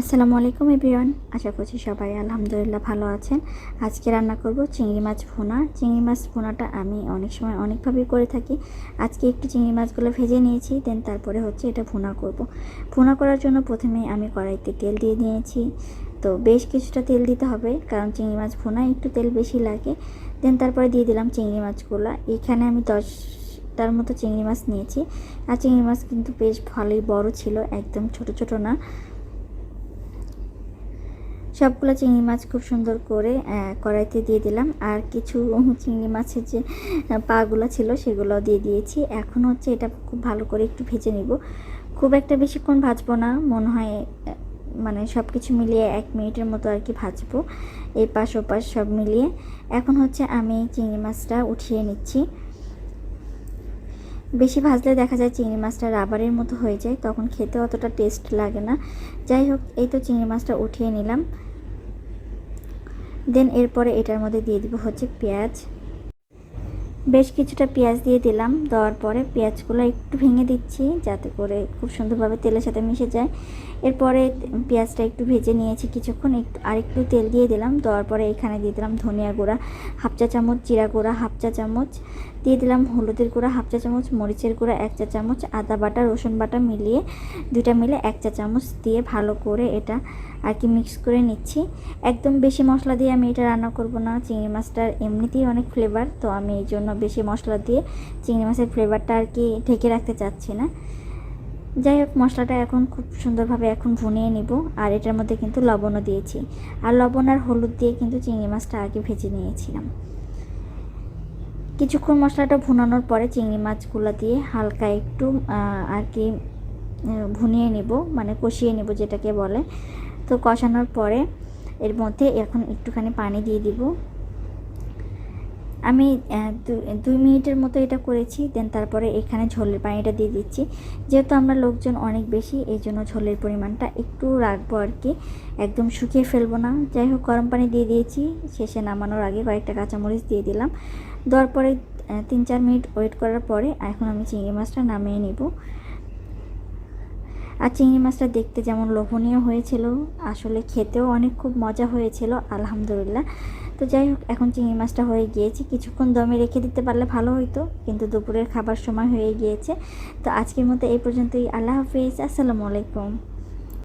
আসসালামু আলাইকুম এভরিওয়ান, আশা করছি সবাই আলহামদুলিল্লাহ ভালো আছেন। আজকে রান্না করব চিংড়ি মাছ ভুনা। চিংড়ি মাছ ভুনাটা আমি অনেক সময় অনেকভাবেই করে থাকি। আজকে একটু চিংড়ি মাছগুলো ভেজে নিয়েছি, দেন তারপরে হচ্ছে এটা ভুনা করব। ভুনা করার জন্য প্রথমে আমি কড়াইতে তেল দিয়ে নিয়েছি। তো বেশ কিছুটা তেল দিতে হবে, কারণ চিংড়ি মাছ ভুনা একটু তেল বেশি লাগে। দেন তারপরে দিয়ে দিলাম চিংড়ি মাছগুলো। এখানে আমি দশ তার মতো চিংড়ি মাছ নিয়েছি। আর চিংড়ি মাছ কিন্তু বেশ ভালোই বড় ছিল, একদম ছোট ছোট না। সবগুলো চিংড়ি মাছ খুব সুন্দর করে কড়াইতে দিয়ে দিলাম। আর কিছু চিংড়ি মাছের যে পাগুলো ছিল সেগুলো দিয়ে দিয়েছি। এখন হচ্ছে এটা খুব ভালো করে একটু ভেজে নিব। খুব একটা বেশিক্ষণ ভাজবো না, মনে হয় মানে সব কিছু মিলিয়ে এক মিনিটের মতো আর কি ভাজবো। এই পাশ ও পাশ সব মিলিয়ে। এখন হচ্ছে আমি চিংড়ি মাছটা উঠিয়ে নিচ্ছি। বেশি ভাজলে দেখা যায় চিংড়ি মাছটা রাবারের মতো হয়ে যায়, তখন খেতে অতটা টেস্ট লাগে না। যাই হোক, এই তো চিংড়ি মাছটা উঠিয়ে নিলাম। দেন এরপরে এটার মধ্যে দিয়ে দিব হচ্ছে পেঁয়াজ। বেশ কিছুটা পেঁয়াজ দিয়ে দিলাম। দেওয়ার পরে পেঁয়াজগুলো একটু ভেঙে দিচ্ছি যাতে করে খুব সুন্দরভাবে তেলের সাথে মিশে যায়। এরপরে পেঁয়াজটা একটু ভেজে নিয়েছি কিছুক্ষণ। একটু আর একটু তেল দিয়ে দিলাম। দেওয়ার পরে এখানে দিয়ে দিলাম ধনিয়া গুঁড়া, হাফ চা চামচ, জিরা গুঁড়া, হাফ চা চামচ। দিয়ে দিলাম হলুদের গুঁড়া, হাফ চা চামচ, মরিচের গুঁড়া, এক চা চামচ, আদা বাটা, রসুন বাটা মিলিয়ে দুইটা মিলে এক চা চামচ দিয়ে ভালো করে এটা আর কি মিক্স করে নিচ্ছি। একদম বেশি মশলা দিয়ে আমি এটা রান্না করব না। চিংড়ি মাছটার এমনিতেই অনেক ফ্লেভার তো আমি এই জন্য বেশি মশলা দিয়ে চিংড়ি মাছের ফ্লেভারটা আর কি ঢেকে রাখতে চাচ্ছি না। যাই হোক, মশলাটা এখন খুব সুন্দরভাবে এখন ভুনিয়ে নিব আর এটার মধ্যে কিন্তু লবণও দিয়েছি। আর লবণ আর হলুদ দিয়ে কিন্তু চিংড়ি মাছটা আগে ভেজে নিয়েছিলাম। কিছুক্ষণ মশলাটা ভুনানোর পরে চিংড়ি মাছগুলো দিয়ে হালকা একটু আর কি ভুনিয়ে নিব মানে কষিয়ে নেব যেটাকে বলে। তো কষানোর পরে এর মধ্যে এখন একটুখানি পানি দিয়ে দিব। আমি দুই মিনিটের মতো এটা করেছি, দেন তারপরে এখানে ঝোলের পানিটা দিয়ে দিচ্ছি। যেহেতু আমরা লোকজন অনেক বেশি, এই জন্য ঝোলের পরিমাণটা একটু রাখব আর কি। একদম শুকিয়ে ফেলব না। যাই হোক, গরম পানি দিয়ে দিয়েছি। শেষে নামানোর আগে কয়েকটা কাঁচামরিচ দিয়ে দিলাম। দেওয়ার পরে তিন চার মিনিট ওয়েট করার পরে, এখন আমি চিংড়ি মাছটা নামিয়ে নিব। আর চিংড়ি মাছটা দেখতে যেমন লোভনীয় হয়েছিল, আসলে খেতেও অনেক খুব মজা হয়েছিল, আলহামদুলিল্লাহ। তো যাই হোক, এখন চিংড়ি মাছটা হয়ে গিয়েছে। কিছুক্ষণ দমে রেখে দিতে পারলে ভালো হতো কিন্তু দুপুরের খাবার সময় হয়ে গিয়েছে। তো আজকের মতো এই পর্যন্তই। আল্লাহ হাফিজ। আসসালামু আলাইকুম।